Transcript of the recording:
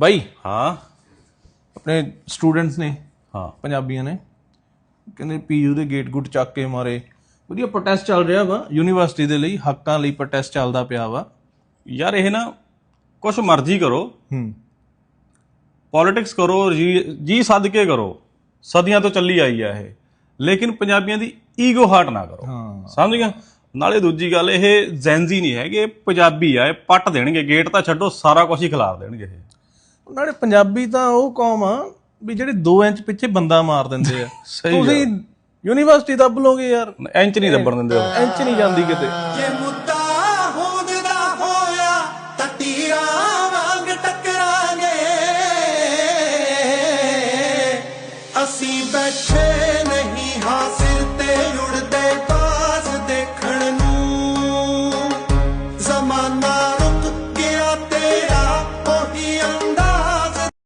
ਬਾਈ ਹਾਂ। ਆਪਣੇ ਸਟੂਡੈਂਟਸ ਨੇ ਹਾਂ। ਪੰਜਾਬੀਆਂ ਨੇ ਕਹਿੰਦੇ ਪੀਯੂ ਦੇ ਗੇਟ ਗੁੱਟ ਚੱਕ ਕੇ ਮਾਰੇ। ਵਧੀਆ ਪ੍ਰੋਟੈਸਟ ਚੱਲ ਰਿਹਾ ਵਾ ਯੂਨੀਵਰਸਿਟੀ ਦੇ ਲਈ ਹੱਕਾਂ ਲਈ ਪ੍ਰੋਟੈਸਟ ਚੱਲਦਾ ਪਿਆ ਵਾ। ਯਾਰ ਇਹ ਨਾ ਕੁਛ ਮਰਜ਼ੀ ਕਰੋ। ਹੂੰ। ਪੋਲਿਟਿਕਸ ਕਰੋ ਜੀ ਜੀ ਸੱਦ ਕੇ ਕਰੋ। ਸਦੀਆਂ ਤੋਂ ਚੱਲੀ ਆਈ ਆ ਇਹ। ਲੇਕਿਨ ਪੰਜਾਬੀਆਂ ਦੀ ਈਗੋ ਹਾਰਟ ਨਾ ਕਰੋ। ਹਾਂ। ਸਮਝ ਗਿਆ ਨਾਲੇ ਦੂਜੀ ਗੱਲ ਇਹ ਜ਼ੈਨਜ਼ੀ ਨਹੀਂ ਹੈਗੇ ਪੰਜਾਬੀ ਆ ਇਹ ਪੱਟ ਦੇਣਗੇ। ਗੇਟ ਤਾਂ ਛੱਡੋ ਸਾਰਾ ਕੁਝ ਹੀ ਖਿਲਾਰ ਦੇਣਗੇ ਇਹ। ਨਾਲੇ ਪੰਜਾਬੀ ਤਾਂ ਉਹ ਕੌਮ ਆ ਵੀ ਜਿਹੜੇ 2 ਇੰਚ ਪਿੱਛੇ ਬੰਦਾ ਮਾਰ ਦਿੰਦੇ ਆ। ਤੁਸੀਂ ਯੂਨੀਵਰਸਿਟੀ ਦੱਬ ਲੋਗੇ ਯਾਰ। ਇੰਚ ਨਹੀਂ ਦੱਬਣ ਦਿੰਦੇ ਇੰਚ ਨਹੀਂ ਜਾਂਦੀ ਕਿਤੇ। ਜੇ ਮੁੱਦਾ ਹੋਂਦਦਾ ਹੋਇਆ ਤਟੀਰਾ ਵਾਂਗ ਟਕਰਾਂਗੇ। ਅਸੀਂ ਬੈਠੇ ਨਹੀਂ ਹਾਸ